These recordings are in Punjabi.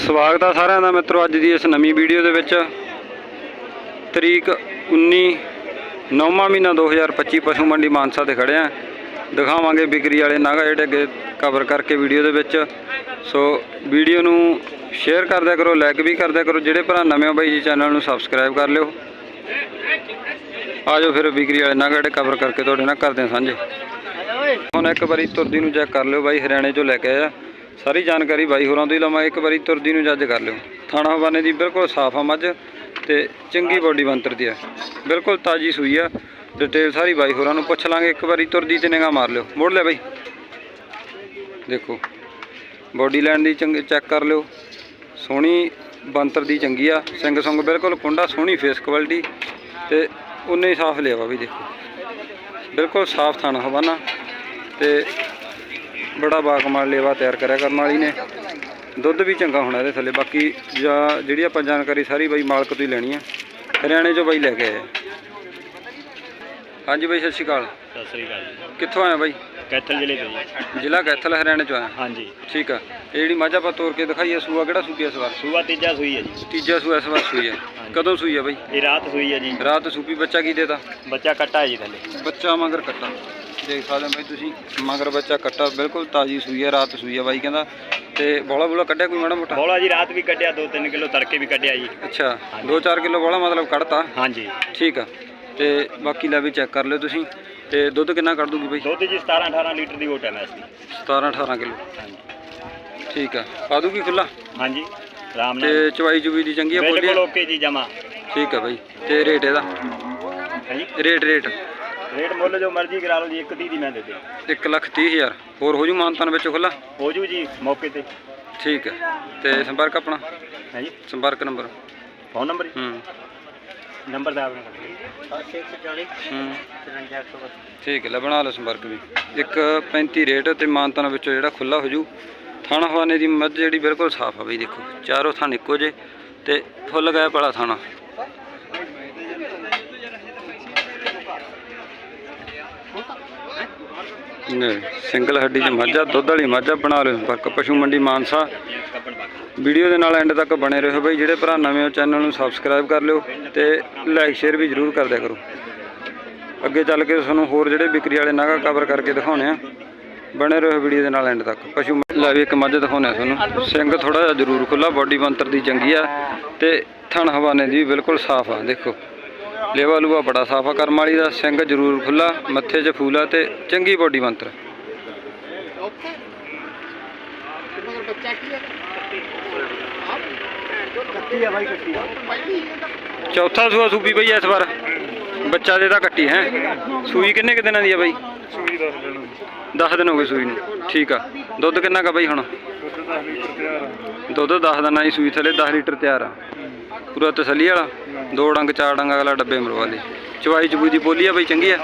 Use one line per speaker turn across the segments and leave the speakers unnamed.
ਸਵਾਗਤ ਆ ਸਾਰਿਆਂ ਦਾ ਮਿੱਤਰੋ ਅੱਜ ਦੀ ਇਸ ਨਵੀਂ ਵੀਡੀਓ ਦੇ ਵਿੱਚ। ਤਰੀਕ 19 ਨੌਵਾਂ ਮਹੀਨਾ 2025 ਪਸ਼ੂ ਮੰਡੀ ਮਾਨਸਾ ਤੇ ਖੜੇ ਆ। ਦਿਖਾਵਾਂਗੇ ਬਿਕਰੀ ਵਾਲੇ ਨਾਗਾ ਜਿਹੜੇ ਅੱਗੇ ਕਵਰ ਕਰਕੇ ਵੀਡੀਓ ਦੇ ਵਿੱਚ। ਸੋ ਵੀਡੀਓ ਨੂੰ ਸ਼ੇਅਰ ਕਰਦਿਆ ਕਰੋ ਲਾਈਕ ਵੀ ਕਰਦਿਆ ਕਰੋ, ਜਿਹੜੇ ਭਰਾ ਨਵੇਂ ਹੋ ਬਾਈ ਜੀ ਚੈਨਲ ਨੂੰ ਸਬਸਕ੍ਰਾਈਬ ਕਰ ਲਿਓ। ਆਜੋ ਫਿਰ ਵਿਕਰੀ ਵਾਲੇ ਨਾਗਾ ਜਿਹੜੇ ਕਵਰ ਕਰਕੇ ਤੁਹਾਡੇ ਨਾਲ ਕਰਦੇ ਹਾਂ ਸਾਂਝੇ। ਹੁਣ ਇੱਕ ਵਾਰੀ ਤੁਰਦੀ ਨੂੰ ਚੈੱਕ ਕਰ ਲਿਓ ਬਾਈ, ਹਰਿਆਣੇ ਚੋਂ ਲੈ ਕੇ ਆਇਆ ਸਾਰੀ ਜਾਣਕਾਰੀ ਬਾਈ ਹੋਰਾਂ ਤੋਂ ਹੀ ਲਵਾਂ, ਇੱਕ ਵਾਰੀ ਤੁਰਦੀ ਨੂੰ ਜੱਜ ਕਰ ਲਿਓ। ਥਾਣਾ ਹਵਾਨੇ ਦੀ ਬਿਲਕੁਲ ਸਾਫ਼ ਆ ਮੱਝ ਤੇ ਚੰਗੀ ਬੋਡੀ ਬੰਤਰ ਦੀ ਆ। ਬਿਲਕੁਲ ਤਾਜੀ ਸੂਈ ਆ ਡਿਟੇਲ ਸਾਰੀ ਬਾਈ ਹੋਰਾਂ ਨੂੰ ਪੁੱਛ ਲਾਂਗੇ, ਇੱਕ ਵਾਰੀ ਤੁਰਦੀ ਤੇ ਨਿਗਾਹ ਮਾਰ ਲਿਓ। ਮੋੜ ਲੈ ਬਾਈ। ਦੇਖੋ ਬੋਡੀ ਲਾਈਨ ਦੀ ਚੰਗੀ ਚੈੱਕ ਕਰ ਲਿਓ। ਸੋਹਣੀ ਬੰਤਰ ਦੀ ਚੰਗੀ ਆ, ਸਿੰਘ ਸੰਗ ਬਿਲਕੁਲ ਕੁੰਡਾ, ਸੋਹਣੀ ਫੇਸ ਕੁਆਲਿਟੀ ਤੇ ਉਨੇ ਹੀ ਸਾਫ਼ ਲਿਆਵਾ ਵੀ ਦੇਖੋ। ਬਿਲਕੁਲ ਸਾਫ਼ ਥਾਣਾ ਹਵਾਨਾ ਤੇ ਬੜਾ ਬਾਕਮਾਲ ਲੇਵਾ ਤਿਆਰ ਕਰਿਆ ਕਰਨ ਵਾਲੀ ਨੇ। ਦੁੱਧ ਵੀ ਚੰਗਾ ਹੋਣਾ ਇਹਦੇ ਥੱਲੇ ਬਾਕੀ ਜਾਂ ਜਿਹੜੀ ਆਪਾਂ ਜਾਣਕਾਰੀ ਸਾਰੀ ਬਾਈ ਮਾਲਕ ਤੋਂ ਹੀ ਲੈਣੀ ਆ। ਹਰਿਆਣੇ ਚੋਂ ਬਾਈ ਲੈ ਕੇ ਆਏ। ਹਾਂਜੀ ਬਾਈ ਸਤਿ ਸ਼੍ਰੀ ਅਕਾਲ।
ਸਤਿ ਸ੍ਰੀ ਅਕਾਲ
ਕਿੱਥੋਂ ਆਇਆ ਬਾਈ?
ਕੈਥਲ ਜ਼ਿਲ੍ਹੇ ਤੋਂ
ਜ਼ਿਲ੍ਹਾ ਕੈਥਲ ਹਰਿਆਣੇ ਚੋਂ ਆਇਆ
ਹਾਂਜੀ।
ਠੀਕ ਆ। ਇਹ ਜਿਹੜੀ ਮੱਝ ਆਪਾਂ ਤੋਰ ਕੇ ਦਿਖਾਈ ਆ ਸੂਆ ਕਿਹੜਾ ਸੂਪੀ ਇਸ ਵਾਰ?
ਸੂਆ ਤੀਜਾ ਸੂਈ ਹੈ ਜੀ।
ਤੀਜਾ ਸੂਆ ਇਸ ਵਾਰ ਸੂਈ ਆ। ਕਦੋਂ ਸੂਈ ਆ ਬਾਈ?
ਇਹ ਰਾਤ ਸੂਈ ਹੈ ਜੀ।
ਰਾਤ ਸੂਪੀ ਬੱਚਾ ਕੀ ਦੇਤਾ?
ਬੱਚਾ ਕੱਟਾ ਹੈ ਜੀ ਥੱਲੇ।
ਬੱਚਾ ਮਗਰ ਕੱਟਾ। ਦੇਖ ਸਕਦੇ ਹੋ ਬਾਈ ਤੁਸੀਂ ਮਗਰ ਬੱਚਾ ਕੱਟਾ ਬਿਲਕੁਲ ਤਾਜੀ ਸੂਈ ਆ ਰਾਤ ਸੂਈ ਆ ਬਾਈ ਕਹਿੰਦਾ। ਤੇ ਬੋਲਾ ਬੋਲਾ ਕੱਢਿਆ ਕੋਈ ਮਾੜਾ ਮੋਟਾ?
ਬੋਲਾ ਜੀ ਰਾਤ ਵੀ ਕੱਢਿਆ 2-3 ਕਿਲੋ ਤੜਕੇ ਵੀ ਕੱਢਿਆ ਜੀ।
ਅੱਛਾ 2-4 ਕਿਲੋ ਬੋਲਾ ਮਤਲਬ ਕੱਢਤਾ?
ਹਾਂਜੀ।
ਠੀਕ ਆ। ਤੇ ਬਾਕੀ ਲੈ ਵੀ ਚੈੱਕ ਕਰ ਲਿਓ ਤੁਸੀਂ। ਤੇ ਦੁੱਧ ਕਿੰਨਾ ਕੱਢ ਦੂਗੀ ਬਾਈ?
ਦੁੱਧ ਜੀ 17-18 ਲੀਟਰ ਦੀ ਹੋਟਲ ਹੈ ਇਸ ਦੀ
17-18 ਕਿਲੋ ਠੀਕ ਆ। ਪਾ ਦੂਗੀ ਖੁੱਲਾ
ਹਾਂਜੀ। ਆਰਾਮ ਨਾਲ।
ਤੇ ਚਵਾਈ ਚੁਬੀ ਦੀ ਚੰਗੀ ਆ
ਬਿਲਕੁਲ
ਬੋਲੀ
ਓਕੇ ਜੀ ਜਮਾ।
ਠੀਕ ਆ ਬਾਈ। ਤੇ ਰੇਟ ਇਹਦਾ?
ਹਾਂਜੀ।
Rate rate.
ਰੇਟ ਮੁੱਲ ਜੋ ਮਰਜ਼ੀ ਕਰਾ ਲਓ ਜੀ 1 ਦੀ ਮੈਂ ਦੇ ਦੇ।
1 ਲੱਖ ਤੀਹ ਹਜ਼ਾਰ। ਹੋਰ ਹੋ ਜੂ ਮਾਨਤਾਨ ਵਿੱਚ ਖੁੱਲਾ
ਹੋ ਜੂ ਜੀ ਮੌਕੇ ਤੇ।
ਠੀਕ ਹੈ। ਤੇ ਸੰਪਰਕ ਆਪਣਾ?
ਹਾਂਜੀ
ਸੰਪਰਕ ਨੰਬਰ?
ਫੋਨ ਨੰਬਰ ਜੀ?
ਹੂੰ।
ਨੰਬਰ ਦਾ ਆਪਣਾ 7140
ਹੂੰ।
54
ਠੀਕ ਹੈ ਲੈ ਬਣਾ ਲਓ ਸੰਪਰਕ ਵੀ। ਇੱਕ 35 ਰੇਟ ਤੇ ਮਾਨਤਾਨ ਵਿੱਚੋਂ ਜਿਹੜਾ ਖੁੱਲਾ ਹੋ ਜੂ ਥਾਣਾ ਹਵਾਨੇ ਦੀ ਮੱਝ ਜਿਹੜੀ ਬਿਲਕੁਲ ਸਾਫ਼ ਆ ਬਈ ਦੇਖੋ। ਚਾਰੋਂ ਥਾਂ ਇੱਕੋ ਜੇ ਤੇ ਫੁੱਲ ਗਿਆ ਪਲਾ ਥਾਣਾ। ਸਿੰਗਲ ਹੱਡੀ ਚ ਮਾਝਾ, ਦੁੱਧ ਵਾਲੀ ਮਾਝਾ ਬਣਾ ਲਿਓ। ਸੰਪਰਕ ਪਸ਼ੂ ਮੰਡੀ ਮਾਨਸਾ। ਵੀਡੀਓ ਦੇ ਨਾਲ ਐਂਡ ਤੱਕ ਬਣੇ ਰਹੋ ਬਈ। ਜਿਹੜੇ ਭਰਾ ਨਵੇਂ ਹੋ ਚੈਨਲ ਨੂੰ ਸਬਸਕ੍ਰਾਈਬ ਕਰ ਲਿਓ ਤੇ ਲਾਈਕ ਸ਼ੇਅਰ ਵੀ ਜਰੂਰ ਕਰ ਦਿਆ ਕਰੋ। ਅੱਗੇ ਚੱਲ ਕੇ ਤੁਹਾਨੂੰ ਹੋਰ ਜਿਹੜੇ ਵਿਕਰੀ ਵਾਲੇ ਨਾਗਾ ਕਵਰ ਕਰਕੇ ਦਿਖਾਉਣੇ ਆ। ਬਣੇ ਰਹੋ ਵੀਡੀਓ ਦੇ ਨਾਲ ਐਂਡ ਤੱਕ। ਪਸ਼ੂ ਲੈ ਵੀ ਇੱਕ ਮੱਝ ਦਿਖਾਉਣੇ ਆ ਤੁਹਾਨੂੰ। ਸਿੰਘ ਥੋੜਾ ਜਿਹਾ ਜ਼ਰੂਰ ਖੁੱਲਾ ਬਾਡੀ ਬੰਤਰ ਦੀ ਚੰਗੀ ਆ ਤੇ ਥਣ ਹਵਾਨੇ ਦੀ ਵੀ ਬਿਲਕੁਲ ਸਾਫ਼ ਆ, ਦੇਖੋ। ਲੇਵਾ ਲੂਆ ਬੜਾ ਸਾਫ਼ ਆ ਕਰਮ ਵਾਲੀ ਦਾ ਸਿੰਘ ਜ਼ਰੂਰ ਖੁੱਲਾ ਮੱਥੇ 'ਚ ਫੂਲਾ ਤੇ ਚੰਗੀ ਬਾਡੀ ਬੰਤਰ
ਕੱਟੀ ਆ ਬਾਈ ਕੱਟੀ
ਚੌਥਾ ਸੂਆ ਸੂਪੀ ਬਈ ਇਸ ਵਾਰ। ਬੱਚਾ ਦੇ ਤਾਂ ਕੱਟੀ ਹੈ। ਸੂਈ ਕਿੰਨੇ ਕੁ ਦਿਨਾਂ ਦੀ ਆ ਬਾਈ?
ਸੂਈ ਦੱਸ ਦੇਣਾ
10 ਦਿਨ ਹੋ ਗਏ ਸੂਈ ਨੂੰ। ਠੀਕ ਆ। ਦੁੱਧ ਕਿੰਨਾ ਕਾ ਬਾਈ ਹੁਣ?
ਦੁੱਧ 10 ਲੀਟਰ ਤਿਆਰ ਆ।
ਦੁੱਧ 10 ਦਿਨਾਂ ਦੀ ਸੂਈ ਥੱਲੇ 10 ਲੀਟਰ ਤਿਆਰ ਆ। ਪੂਰਾ ਤਸੱਲੀ ਵਾਲਾ। ਦੋ ਡੰਗ ਚਾਰ ਡੰਗ ਅਗਲਾ ਡੱਬੇ ਮਰਵਾ ਲਈ ਚਵਾਈ ਚਬੂਈ ਦੀ ਬੋਲੀ ਆ ਬਾਈ ਚੰਗੀ ਆ?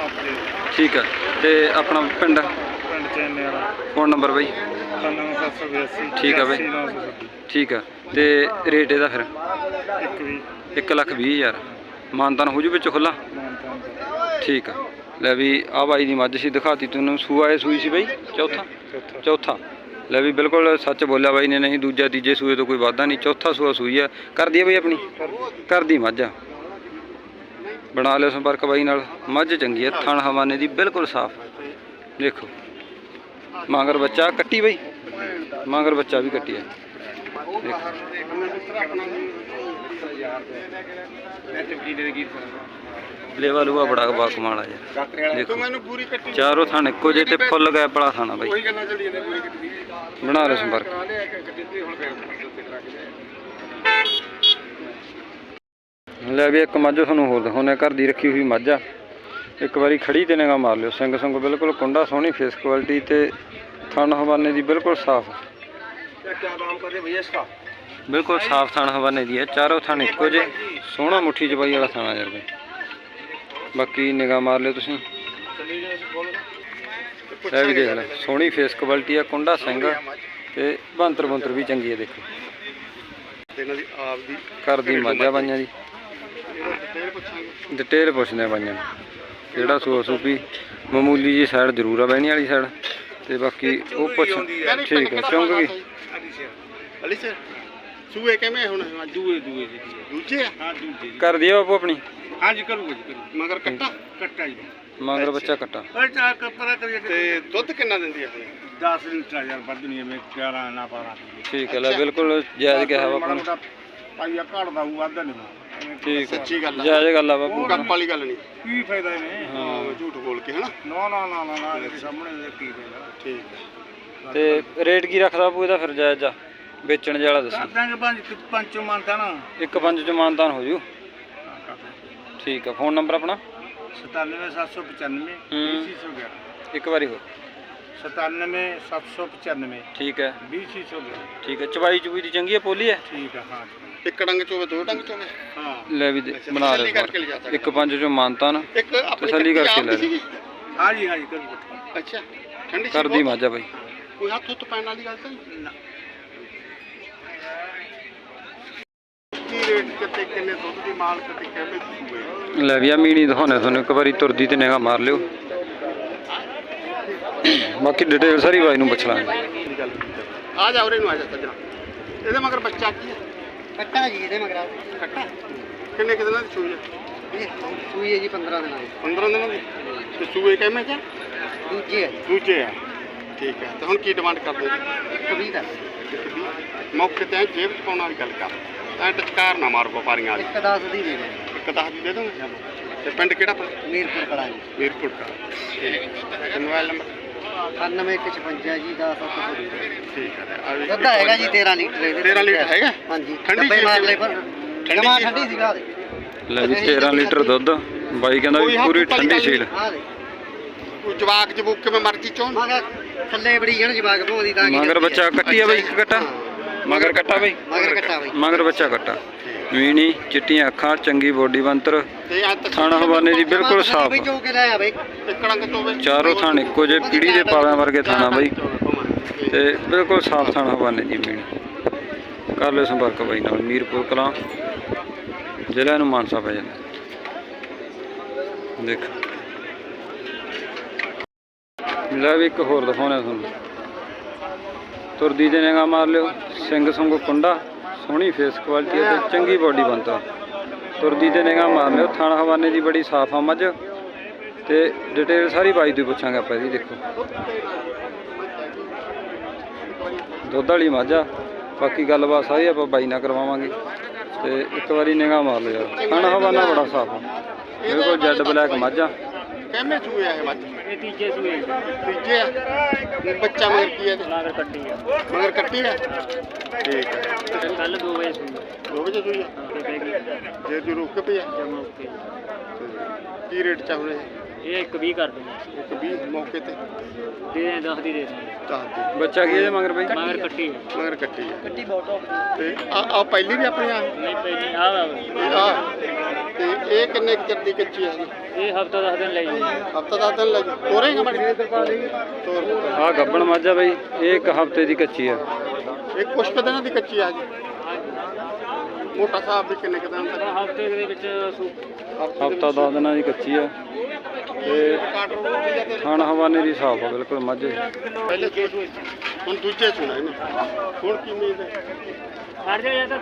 ਠੀਕ ਆ। ਤੇ ਆਪਣਾ ਪਿੰਡ?
ਪਿੰਡ ਚੈਨੇ ਵਾਲਾ।
ਫੋਨ ਨੰਬਰ ਬਾਈ।
9782
ਠੀਕ ਆ ਬਾਈ। ਠੀਕ ਆ। ਤੇ ਰੇਟ ਇਹਦਾ ਫਿਰ?
ਇੱਕ ਵੀ
1 ਲੱਖ ਵੀਹ ਹਜ਼ਾਰ। ਮਾਨਤਾਨ ਹੋ ਜੂ ਵਿੱਚ ਖੁੱਲਾ ਠੀਕ ਆ। ਲੈ ਵੀ ਆ ਬਾਈ ਦੀ ਮੱਝ ਸੀ ਦਿਖਾਤੀ ਤੈਨੂੰ। ਸੂਆ ਇਹ ਸੂਈ ਸੀ ਬਾਈ? ਚੌਥਾ।
ਚੌਥਾ।
ਲੈ ਵੀ ਬਿਲਕੁਲ ਸੱਚ ਬੋਲਿਆ ਬਾਈ ਨੇ ਨਹੀਂ, ਦੂਜਾ, ਤੀਜੇ ਸੂਏ ਤੋਂ ਕੋਈ ਵਾਧਾ ਨਹੀਂ, ਚੌਥਾ ਸੂਆ ਸੂਈ ਆ। ਕਰਦੀ ਆ ਬਾਈ ਆਪਣੀ? ਕਰਦੀ ਮੱਝ। ਆ ਬਣਾ ਲਿਓ ਸੰਪਰਕ ਬਾਈ ਨਾਲ। ਮੱਝ ਚੰਗੀ ਆ, ਥਣ ਹਵਾਨੇ ਦੀ, ਬਿਲਕੁਲ ਸਾਫ਼। ਦੇਖੋ। ਮਾਂਗਰ ਬੱਚਾ ਕੱਟੀ ਬਈ। ਮਾਂਗਰ ਬੱਚਾ ਵੀ ਕੱਟੀ ਆ ਦੇਖੋ ਲੇਵਾ ਲੂਆ ਬੜਾ ਬਾ ਕਮਾਲ ਆ ਯਾਰ। ਦੇਖੋ।
ਮੈਨੂੰ ਪੂਰੀ ਕੱਟੀ
ਚਾਰੋਂ ਥਣ ਇੱਕੋ ਜੇ ਤੇ ਫੁੱਲ ਗਏ ਪਲਾ ਥਾਣਾ ਬਾਈ।
ਕੋਈ ਗੱਲਾਂ ਚੱਲੀ ਜਾਂਦੇ ਪੂਰੀ ਕੱਟੀ
ਬਣਾ ਲਓ ਸੰਪਰਕ। ਲੈ ਵੀ ਇੱਕ ਮੱਝ ਤੁਹਾਨੂੰ ਹੋਰ ਦਿਖਾਉਂਦੇ ਘਰ ਦੀ ਰੱਖੀ ਹੋਈ ਮੱਝ ਆ। ਇੱਕ ਵਾਰੀ ਖੜੀ ਤੇ ਨਿਗਾ ਮਾਰ ਲਿਓ। ਸਿੰਘ ਸੰਗ ਬਿਲਕੁਲ ਕੁੰਡਾ ਸੋਹਣੀ ਫੇਸ ਕੁਆਲਿਟੀ ਤੇ ਥਣ ਹਵਾਨੇ ਦੀ ਬਿਲਕੁਲ ਸਾਫ਼।
क्या क्या दाम कर रहे भैया इसका
ਬਿਲਕੁਲ ਸਾਫ਼ ਥਣ ਹਵਾਨੇ ਦੀ ਹੈ ਚਾਰੋਂ ਥਣ ਇੱਕੋ ਜੇ ਸੋਹਣਾ ਮੁੱਠੀ ਚਬਾਈ ਵਾਲਾ ਥਾਣਾ ਯਾਰ ਬਈ ਬਾਕੀ ਨਿਗਾ ਮਾਰ ਲਿਓ ਤੁਸੀਂ
चलिए जाए इसे बोलो
ਇਹ ਵੀ ਦੇਖ ਲੈ ਸੋਹਣੀ ਫੇਸ ਕੁਆਲਿਟੀ ਆ ਕੁੰਡਾ ਸਿੰਘ ਤੇ ਬੰਤਰ ਬੰਤਰ ਵੀ ਚੰਗੀ ਹੈ ਦੇਖੋ
ਇਹਨਾਂ ਦੀ ਆਪ ਦੀ
ਘਰ ਦੀ ਮੱਝਾਂ ਬਾਈਆਂ ਦੀ
ਡਿਟੇਲ ਪੁੱਛਾਂਗੇ
ਡਿਟੇਲ ਪੁੱਛਦੇ ਆ ਬਾਈਆਂ ਨੂੰ ਕਿਹੜਾ ਸੂਆ ਸੂਪੀ ਮਾਮੂਲੀ ਜੀ ਸਾਈਡ ਜ਼ਰੂਰ ਆ ਬਹਿਣੀ ਵਾਲੀ ਸਾਈਡ ਤੇ ਬਾਕੀ ਉਹ ਪੁੱਛ ਠੀਕ ਹੈ ਚੁੰਗ ਗਈ
ਅਲੀ ਸਰ ਸੂਏ ਕਿਵੇਂ ਹੁਣ?
ਦੂਏ ਦੂਏ ਜੀ।
ਦੂਜੇ ਆ?
ਹਾਂ ਦੂਜੇ ਜੀ।
ਕਰ ਦਿਓ ਬਾਪੂ ਆਪਣੀ।
ਹਾਂਜੀ ਕਰੂਗਾ ਜੀ ਕਰੂ
ਮਗਰ ਕੱਟਾ?
ਕੱਟਾ ਜੀ।
ਮਗਰ ਬੱਚਾ ਕੱਟਾ।
ਓਏ ਚਾ ਪਤਾ ਕਰੀਏ
ਤੇ ਦੁੱਧ ਕਿੰਨਾ ਦਿੰਦੀ ਆ ਆਪਣੀ?
10 ਲੀਟਰ ਯਾਰ ਵੱਧ ਨਹੀਂ ਮੈਂ 11 ਨਾ 12
ਠੀਕ ਹੈ ਲੈ ਬਿਲਕੁਲ ਜਾਇਜ਼ ਕਿਹਾ ਬਾਪੂ ਨੇ।
ਪਾਈਆ ਘੜਦਾ ਹੂੰ ਅੱਧ ਨਹੀਂ।
ਠੀਕ ਹੈ।
ਸੱਚੀ ਗੱਲ ਆ।
ਜਾਇਜ਼ ਗੱਲ ਆ ਬਾਪੂ।
ਗੱਪ ਵਾਲੀ ਗੱਲ ਨਹੀਂ।
ਕੀ ਫਾਇਦਾ ਇਹਨੇ?
ਹਾਂ। ਝੂਠ ਬੋਲ ਕੇ ਹਨਾ?
ਨਾ ਨਾ ਨਾ ਨਾ ਨਾ ਇਹਦੇ ਸਾਹਮਣੇ ਦੇ ਕੀ ਫਾਇਦਾ।
ਠੀਕ ਹੈ।
ਤੇ ਰੇਟ ਕੀ ਰੱਖਦਾ ਬਾਪੂ ਇਹਦਾ ਫਿਰ ਜਾਇਜ਼ ਆ? ਵੇਚਣ ਵਾਲਾ
ਕਰ
ਦੱਸੋ
ਦਾਂਗੇ ਪੰਜ ਪੰਜ ਮੰਨਦਾ ਨਾ।
ਇੱਕ ਪੰਜ ਚ ਮਾਨਤਾਨ ਹੋ ਜੂ। ਠੀਕ ਆ ਫੋਨ ਨੰਬਰ ਆਪਣਾ?
97795
ਹੂੰ।
20611
ਇੱਕ ਵਾਰੀ ਹੋਰ।
97795
ਠੀਕ ਹੈ।
20611
ਠੀਕ ਹੈ ਚਵਾਈ ਚੁਬੀ ਦੀ ਚੰਗੀ ਹੈ ਪੋਲੀ ਹੈ?
ਠੀਕ ਆ ਹਾਂ
ਇੱਕ ਡੰਗ ਚੋਵੇ ਦੋ ਡੰਗ ਚੋਵੇ?
ਹਾਂ।
ਲੈ ਵੀ ਦੇ-
ਅੱਛਾ,
ਬਣਾ
ਤਸੱਲੀ
ਲੈ
ਕਰਕੇ ਲਿਜਾ ਸਕਦਾ।
ਇੱਕ ਪੰਜ ਚੋਂ ਮਾਨਤਾਨ
ਇੱਕ ਆਪਣੀ
ਤਸੱਲੀ ਕਰਕੇ ਲੈ
ਦੀ ਸੀਗੀ?
ਹਾਂਜੀ ਹਾਂਜੀ ਕਰੂਗਾ
ਅੱਛਾ ਠੰਡੀ ਸੀ
ਕਰਦੀ
ਬਹੁਤ?
ਮਾਜਾ ਬਾਈ।
ਕੋਈ ਹੱਥ ਹੁੱਥ ਪੈਣ ਵਾਲੀ ਗੱਲ ਤਾਂ ਨਹੀਂ?
ਨਾ।
ਕੀ ਰੇਟ ਕਿਤੇ ਕਿੰਨੇ ਦੁੱਧ ਦੀ ਮਾਲ ਕਿਤੇ ਕਿਵੇਂ ਸੂਏ
ਲੈ ਵੀ ਆ ਮੀਣੀ ਦਿਖਾਉਣੇ ਤੁਹਾਨੂੰ ਇੱਕ ਵਾਰੀ ਤੁਰਦੀ ਤੇ ਨਿਗਾਹ ਮਾਰ ਲਿਓ। ਬਾਕੀ ਡਿਟੇਲ ਸਾਰੀ ਬਾਈ ਨੂੰ ਪੁੱਛ ਲਾਂਗੇ।
ਆ ਜਾ ਉਰੇ ਨੂੰ ਆ ਜਾ ਸੱਜਣਾ ਇਹਦੇ ਮਗਰ ਬੱਚਾ ਕੀ ਹੈ?
ਕੱਟਾ ਜੀ ਇਹਦੇ ਮਗਰਾ
ਕੱਟਾ। ਕਿੰਨੇ ਕਿਤੇ ਦੀ ਸੂਈ ਹੈ?
ਇਹ ਸੂਈ ਹੈ ਜੀ 15 ਦਿਨਾਂ ਦੀ।
15 ਦਿਨਾਂ ਦੀ? ਤੇ ਸੂਏ ਕਿਵੇਂ ਕਿ
ਦੂਜੇ ਹੈ
ਦੂਜੇ ਆ। ਠੀਕ ਹੈ। ਤੇ ਹੁਣ ਕੀ ਡਿਮਾਂਡ ਕਰਦੇ ਜੀ?
ਇੱਕ
ਵੀਹ। ਮੌਕੇ ਤੇ ਐਂ ਜੇਬ ਚ ਪਾਉਣ ਵਾਲੀ ਗੱਲ ਕਰ। ਐ ਟਚਕਾਰ ਨਾ ਮਾਰ ਵਪਾਰੀਆਂ ਵਾਲੀ।
ਇੱਕ 10 ਦੀ ਦੇ ਦੇ
ਇੱਕ ਦਸ ਦੀ ਦੇ ਦੋਗੇ? ਤੇ ਪਿੰਡ ਕਿਹੜਾ ਆਪਣਾ?
ਮੀਰਪੁਰ ਕਲਾ ਜੀ।
ਮੀਰਪੁਰ ਦਾ ਠੀਕ ਹੈ ਤੇ ਮੋਬਾਈਲ ਨੰਬਰ?
9156 ਜੀ 10700
ਠੀਕ ਹੈ ਆ ਵੀ-
ਦੁੱਧ ਹੈਗਾ ਜੀ 13 ਲੀਟਰ ਇਹਦੇ
13 ਲੀਟਰ ਹੈਗਾ?
ਹਾਂਜੀ।
ਠੰਡੀ
ਡੱਬੇ
ਚੀਜ਼
ਮਾਰ। ਲੈ ਪਰ
ਠੰਡੀ
ਜਮਾ
ਚੀਜ਼।
ਠੰਡੀ ਸੀਗਾ
ਲੈ ਵੀ 13 ਲੀਟਰ ਦੁੱਧ। ਬਾਈ ਕਹਿੰਦਾ ਵੀ ਪੂਰੀ ਠੰਡੀ
ਆ ਦੇ।
ਕੋਈ ਜਵਾਕ ਜਬੂਕ ਕਿਵੇਂ ਮਰਜ਼ੀ ਚੋਣ।
ਮਗਰ ਥੱਲੇ ਬੜੀ ਜਣ ਜਵਾਗ ਭੋਦੀ ਤਾਂ
ਮਗਰ ਬੱਚਾ। ਕੱਟੀ ਆ ਬਾਈ ਇੱਕ ਕੱਟਾ ਮਗਰ ਕੱਟਾ ਬਾਈ?
ਮਗਰ ਕੱਟਾ ਬਈ।
ਮਗਰ ਬੱਚਾ ਕੱਟਾ। ਮੀਣੀ ਚਿੱਟੀਆਂ ਅੱਖਾਂ ਚੰਗੀ ਬੋਡੀ ਬੰਤਰ। ਥਾਣਾ ਹਵਾਨੇ ਦੀ ਬਿਲਕੁਲ ਸਾਫ਼। ਚਾਰੋਂ ਥਾਣ ਇੱਕੋ ਜੇ ਪੀੜੀ ਦੇ ਪਾਲਿਆਂ ਵਰਗੇ ਥਾਣਾ ਬਾਈ। ਤੇ ਬਿਲਕੁਲ ਸਾਫ਼ ਥਾਣਾ ਹਵਾਨੇ ਦੀ ਮੀਣੀ। ਕਰ ਲਿਓ ਸੰਪਰਕ ਬਾਈ ਨਾਲ ਮੀਰਪੁਰ ਕਲਾਂ। ਜ਼ਿਲ੍ਹਾ ਨੂੰ ਮਾਨਸਾ ਪੈ ਜਾਂਦਾ। ਦੇਖ। ਲੈ ਵੀ ਇੱਕ ਹੋਰ ਦਿਖਾਉਣਾ ਤੁਹਾਨੂੰ। ਤੁਰਦੀ ਦੇ ਨਿਗਾਹ ਮਾਰ ਲਿਓ, ਸਿੰਘ ਸੰਗੋ ਕੁੰਡਾ, ਸੋਹਣੀ ਫੇਸ ਕੁਆਲਿਟੀ ਤੇ ਚੰਗੀ ਬਾਡੀ ਬਣਤਾ। ਤੁਰਦੀ ਦੇ ਨਿਗਾਹ ਮਾਰ ਲਿਓ, ਥਾਣਾ ਹਵਾਨੇ ਦੀ ਬੜੀ ਸਾਫ਼ ਆ ਮੱਝ। ਤੇ ਡਿਟੇਲ ਸਾਰੀ ਬਾਈ ਤੋਂ ਪੁੱਛਾਂਗੇ ਆਪਾਂ ਇਹਦੀ, ਦੇਖੋ। ਦੁੱਧ ਵਾਲੀ ਮੱਝ ਆ। ਬਾਕੀ ਗੱਲਬਾਤ ਸਾਰੀ ਆਪਾਂ ਬਾਈ ਨਾਲ ਕਰਵਾਵਾਂਗੇ। ਤੇ ਇੱਕ ਵਾਰੀ ਨਿਗਾਹ ਮਾਰ ਲਿਓ ਥਾਣਾ ਖਾਣਾ ਹਵਾਨਾ ਬੜਾ ਸਾਫ਼ ਆ। ਬਿਲਕੁਲ ਜੈਡ ਬਲੈਕ ਮੱਝ ਆ।
ਕਿਵੇਂ ਚੂਏ ਆ ਇਹ
ਇਹ ਤੀਜੇ ਸੂਏ
ਤੀਜੇ ਆ? ਬੱਚਾ ਮਗਰ ਕੀ ਹੈ ਇਹਦੇ?
ਲਾਗਰ ਕੱਟੀ ਆ।
ਮਗਰ ਕੱਟੀ ਹੈ ਠੀਕ ਹੈ
ਕੱਲ 2 ਵਜੇ ਸੂਈ
ਦੋ ਵਜੇ ਸੂਈ ਹੈ
ਤੇ ਪੈ ਗਈ।
ਜੇ ਤੂੰ ਰੁਕ ਪਿਆ।
ਜਮਾ
ਕੀ ਰੇਟ ਚਾਹੁੰਦੇ
ਇਹ ਇੱਕ 20 ਕਰ ਦਿੰਦੇ
ਇੱਕ 20 ਮੌਕੇ ਤੇ?
ਦੇ ਦੇ 10 ਦੀ ਦੇ ਦੇ
ਦੱਸ ਦੇ।
ਬੱਚਾ ਕੀ ਇਹਦੇ ਮਗਰ ਬਾਈ?
ਮਗਰ ਕੱਟੀ ਆ।
ਮਗਰ ਕੱਟੀ ਹੈ
ਕੱਟੀ ਬੋਟੋ
ਤੇ ਆ ਆ ਪਹਿਲੀ ਵੀ ਆਪਣੀ ਆ?
ਨਹੀਂ ਪਹਿਲੀ ਆ ਵਾ।
ਇਹ ਆ। ਤੇ ਇਹ ਕਿੰਨੇ ਕੁ ਚਿਰ ਦੀ ਕੱਚੀ ਹੈ ਜੀ
ਇਹ ਹਫਤਾ 10 ਦਿਨ ਲਈ
ਹਫਤਾ ਦਾ ਦਿਨ ਲੱਗ ਤੋਰੇਗਾ ਮੜੀ ਤੋਰ
ਆ। ਗੱਬਣ ਮੱਝ ਆ ਬਾਈ ਇਹ ਇੱਕ ਹਫ਼ਤੇ ਦੀ ਕੱਚੀ ਆ।
ਇਹ ਕੁਛ ਕੁ ਦਿਨਾਂ ਦੀ ਕੱਚੀ ਆ ਜੀ? ਮੋਟਾ ਸਾਹਿਬ ਵੀ ਕਿੰਨੇ ਕੁ ਦਿਨ ਤੱਕ?
ਹਫ਼ਤੇ ਦੇ ਵਿੱਚ ਸੂ
ਹਫਤਾ 10 ਦਿਨਾਂ ਦੀ ਕੱਚੀ ਆ। ਤੇ ਖਾਣਾ ਹਵਾਨੇ ਦੀ ਸਾਫ਼ ਆ ਬਿਲਕੁਲ ਮੱਝ
ਪਹਿਲੇ ਸੂਏ ਹੁਣ ਦੂਜੇ ਸੁਣਾ ਇਹਨੂੰ। ਹੁਣ ਕੀ ਉਮੀਦ ਹੈ?
ਹਟ ਜਾ ਜਾਂ ਤਾਂ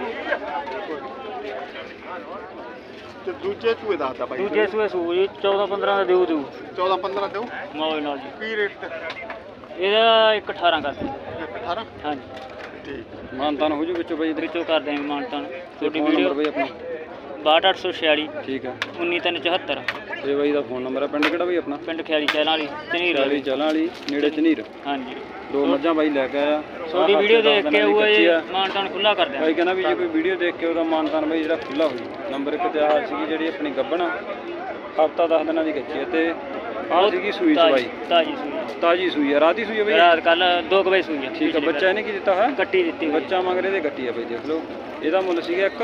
ਤੇ। ਦੂਜੇ ਚੂਏ ਦੱਸਦਾ ਬਾਈ
ਦੂਜੇ ਸੂਏ ਸੂਈ 14 15 ਦਾ ਦੇਊ ਦੂ
14 15 ਦਿਓ?
ਮੌਜ ਨਾਲ ਜੀ।
ਕੀ ਰੇਟ ਤੇ
ਇਹਦਾ ਇੱਕ 18 ਕਰ ਦੇ।
18
ਹਾਂਜੀ।
ਠੀਕ।
ਮਾਨਤਾਨ ਹੋ ਜੂ ਵਿੱਚੋਂ ਬਾਈ ਦੇ
ਵਿੱਚੋਂ ਕਰ ਦੇਵਾਂਗੇ ਮਾਨਤਾਨ। ਤੁਹਾਡੀ ਵੀਡੀਓ
ਬਾਈ ਆਪਣਾ।
62846
ਠੀਕ ਆ।
19374
ਇਹ ਬਾਈ ਦਾ ਫੋਨ ਨੰਬਰ ਆ ਪਿੰਡ ਕਿਹੜਾ ਬਾਈ ਆਪਣਾ?
ਪਿੰਡ ਖਿਆਲੀ ਚਹਿਲਾਂ ਵਾਲੀ ਝਨੀਰ
ਰਾਲੀ
ਵਾਲੀ
ਚਲਾਂ ਵਾਲੀ ਨੇੜੇ ਚਨੀਰ
ਹਾਂਜੀ।
ਦੋ ਮੱਝਾਂ ਬਾਈ ਲੈ ਕੇ ਆਇਆ।
ਤੁਹਾਡੀ
ਆਹ
ਵੀਡੀਓ
ਹਫ਼ਤੇ
ਦੇਖ
ਦਸ
ਕੇ
ਦਿਨਾਂ ਦੀ
ਉਹ
ਕੱਚੀ ਆ।
ਮਾਨਤਾਨ ਖੁੱਲਾ ਕਰ ਦਿਆਂਗੇ
ਬਾਈ ਕਹਿੰਦਾ ਵੀ ਜੇ ਕੋਈ ਵੀਡੀਓ ਦੇਖ ਕੇ ਉਹਦਾ ਮਾਨਤਾਨ ਬਾਈ ਜਿਹੜਾ ਖੁੱਲਾ ਹੋ ਜੂ ਨੰਬਰ ਇੱਕ ਤੇ ਆਹ ਸੀਗੀ ਜਿਹੜੀ ਆਪਣੀ ਗੱਬਣ ਹਫਤਾ 10 ਦਿਨਾਂ ਦੀ ਕੱਚੀ ਹੈ ਤੇ ਆਹ ਸੀਗੀ ਸੂਈ
ਤਾਜ਼ੀ-
ਸਵਾਈ।
ਤਾਜ਼ੀ ਸੂਈ
ਤਾਜੀ ਸੂਈ ਆ। ਰਾਤ ਦੀ ਸੂਈ ਆ ਬਾਈ?
ਰਾਤ ਕੱਲ 2 ਵਜੇ ਸੂਈ ਆ।
ਠੀਕ ਆ ਬੱਚਾ ਇਹਨੇ ਕੀ ਦਿੱਤਾ ਹੈ?
ਕੱਟੀ ਦਿੱਤੀ ਹੋਈ।
ਬੱਚਾ ਕੱਟੀ ਬਾਈ ਦੇਖ ਲਓ। ਇਹਦਾ ਮੁੱਲ ਸੀਗਾ ਇੱਕ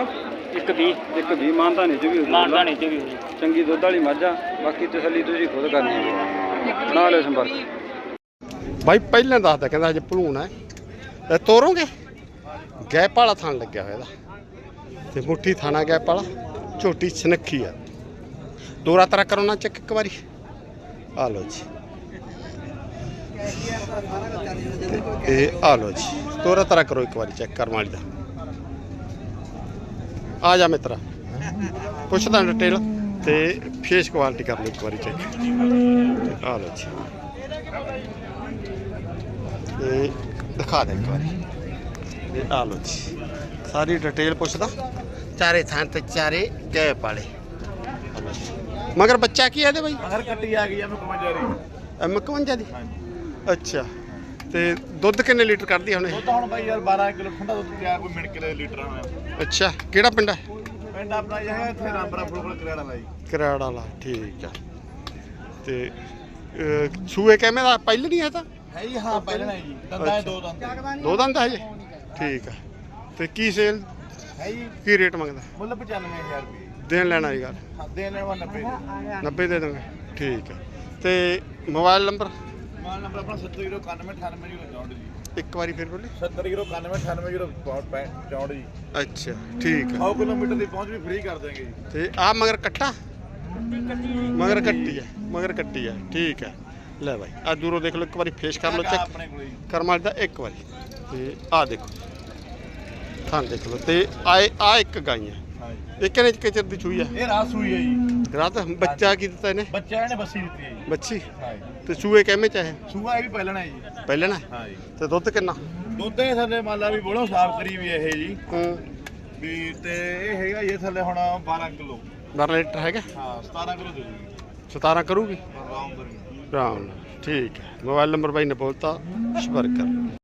ਇੱਕ 20
ਇੱਕ 20 ਮਾਨਤਾਨ ਚ ਵੀ ਹੋ ਜਾਊਗਾ।
ਮਾਨਤਾਨ ਚ ਵੀ ਹੋਈ
ਚੰਗੀ ਦੁੱਧ ਵਾਲੀ ਮੱਝ ਆ ਬਾਕੀ ਤਸੱਲੀ ਤੁਸੀਂ ਖੁਦ ਕਰਨੀ ਹੈ ਬਣਾ ਲਿਓ ਸੰਪਰਕ।
ਬਾਈ ਪਹਿਲਾਂ ਦੱਸਦਾ ਕਹਿੰਦਾ ਅਜੇ ਭਲੂਣ ਹੈ ਇਹ ਤੋਰੋਗੇ? ਗੈਪ ਵਾਲਾ ਲੱਗਿਆ ਹੋਇਆ ਇਹਦਾ। ਤੇ ਮੁੱਠੀ ਥਾਣਾ ਗੈਪ ਵਾਲਾ ਝੋਟੀ ਸਨੱਖੀ ਆ। ਦੋਰਾ ਤਰਾ ਕਰੋ ਨਾ ਚੈੱਕ ਇੱਕ ਵਾਰੀ। ਆ ਲਓ ਜੀ। ਇਹ ਆ ਲਓ ਜੀ। ਦੋਰਾ ਤਰਾ ਕਰੋ ਇੱਕ ਵਾਰੀ ਚੈੱਕ ਕਰਨ ਵਾਲੀ ਦਾ। ਆ ਜਾ ਮਿੱਤਰਾ। ਪੁੱਛਦਾ ਡਿਟੇਲ ਤੇ ਫੇਸ ਕੁਆਲਿਟੀ ਕਰ ਲਓ ਇੱਕ ਵਾਰੀ ਚੈੱਕ ਆ ਲਓ ਜੀ। ਤੇ ਦਿਖਾ ਦੇ ਇੱਕ ਵਾਰੀ। ਇਹ ਆ ਲਓ ਜੀ। ਸਾਰੀ ਡਿਟੇਲ ਪੁੱਛਦਾ। ਚਾਰੇ ਥਾਂ ਤੇ ਚਾਰੇ ਲਓ ਜੀ। ਮਗਰ ਬੱਚਾ ਕੀ ਹੈ ਇਹਦੇ ਬਾਈ?
ਅਗਰ ਕੱਟੀ ਆ ਗਈ ਆ ਮੈਂ ਕਮਾਂ ਰਹੀ
ਐਮ 51 ਦੀ? ਅੱਛਾ। ਤੇ ਦੁੱਧ ਕਿੰਨੇ ਲੀਟਰ ਕਰਦੀ ਹੁਣ? ਇਹ
ਤਾਂ ਹੁਣ ਬਾਈ ਯਾਰ 12 ਕਿਲੋ ਠੰਡਾ ਦੁੱਧ ਤਿਆਰ ਕੋਈ ਮਿੰਟ ਕਿਲੇ ਲੀਟਰ ਆਣਾ
ਅੱਛਾ ਕਿਹੜਾ ਪਿੰਡ ਹੈ?
ਪਿੰਡ ਆਪਣਾ ਇਹ ਹੈ ਇੱਥੇ ਰਾਮਪੁਰਾ ਫੁੱਲ ਕਰਿਆੜਾ ਦਾ ਜੀ।
ਕਰਾੜ ਵਾਲਾ ਠੀਕ ਆ। ਤੇ ਅਹ, ਸੂਏ ਕਿਵੇਂ ਦਾ? ਪਹਿਲੇ ਨਹੀਂ ਹੈ ਤਾਂ?
ਹੈ ਜੀ ਹਾਂ ਪਹਿਲਾਂ ਹੈ ਜੀ। ਦੰਦਾਂ ਹੈ ਦੋ ਦੰਦ
ਦੋ ਦੰਦ ਹੈ ਹਜੇ ਠੀਕ ਆ। ਤੇ ਕੀ ਸੇਲ
ਹੈ ਜੀ।
ਕੀ ਰੇਟ ਮੰਗਦਾ?
ਮੁੱਲ 95000 ਰੁਪਏ।
ਦੇਣ ਲੈਣ ਵਾਲੀ ਗੱਲ।
ਹਾਂ ਦੇ ਲੈਣ ਵਾਲਾ 90
90 ਦੇ ਦਾਂਗੇ ਠੀਕ ਆ। ਤੇ ਮੋਬਾਈਲ ਨੰਬਰ?
ਮਾਲ ਨੰਬਰ ਆਪਣਾ 7091988064 ਜੀ
ਇੱਕ ਵਾਰੀ ਫਿਰ ਬੋਲੇ।
7091988064 ਜੀ
ਅੱਛਾ ਠੀਕ ਆ
100 ਕਿਲੋਮੀਟਰ ਦੀ ਪਹੁੰਚ ਵੀ ਫ੍ਰੀ ਕਰ ਦੇਵਾਂਗੇ ਜੀ।
ਤੇ ਆ ਮਗਰ ਕੱਟਾ? ਮਗਰ ਕੱਟੀ ਹੈ। ਮਗਰ ਕੱਟੀ ਹੈ ਠੀਕ ਹੈ। ਲੈ ਭਾਈ ਆ ਦੂਰੋਂ ਦੇਖ ਲਓ ਇੱਕ ਵਾਰੀ ਫੇਸ ਕਰ ਲਓ
ਆਹ
ਚੈੱਕ
ਆਪਣੇ ਕੋਲ ਜੀ।
ਕਰਮਾਲ ਦਾ ਇੱਕ ਵਾਰੀ। ਤੇ ਆ ਦੇਖੋ ਥਾਂ ਦੇਖ ਲਓ ਤੇ ਆਏ ਆ ਇੱਕ ਗਾਈ ਹੈ।
ਹਾਂ ਜੀ।
ਇਹ ਕਿੰਨੇ ਚਿਰ ਦੀ ਚੂਈ ਹੈ?
ਇਹ ਰਾਤ ਸੂਈ ਹੈ ਜੀ।
ਰਾਤ ਬੱਚਾ ਕੀ ਦਿੱਤਾ ਇਹਨੇ?
ਬੱਚਾ ਇਹਨੇ ਬੱਸੀ ਦਿੱਤੀ ਹੈ ਜੀ।
ਬੱਚੀ?
ਹਾਂ ਜੀ
ਤੇ ਚੂਏ ਕਿਵੇਂ ਚ ਹੈ
ਸੂਆ ਇਹ ਵੀ ਪਹਿਲਣਾ ਹੈ ਜੀ।
ਪਹਿਲੇ ਨਾ
ਹਾਂ? ਜੀ
ਤੇ ਦੁੱਧ ਕਿੰਨਾ?
ਦੁੱਧ ਇਹ ਥੱਲੇ ਮੰਨ ਲਾ ਵੀ ਬੋਲੋ ਸਾਫ਼ ਕਰੀ ਵੀ ਇਹ ਜੀ।
ਹੂੰ।
ਵੀ ਤੇ ਇਹ ਹੈਗਾ ਇਹ ਥੱਲੇ ਹੁਣ 12 ਕਿਲੋ।
12 ਲੀਟਰ ਹੈਗਾ?
ਹਾਂ 17 ਕਿਲੋ ਦੇ ਦੂਗੀ।
17 ਕਰੂਗੀ?
ਆਰਾਮ ਕਰੀ
ਨਾਲ ਠੀਕ ਹੈ। ਮੋਬਾਈਲ ਨੰਬਰ ਬਾਈ ਨੇ ਬੋਲਤਾ ਸੰਪਰਕ ਕਰ।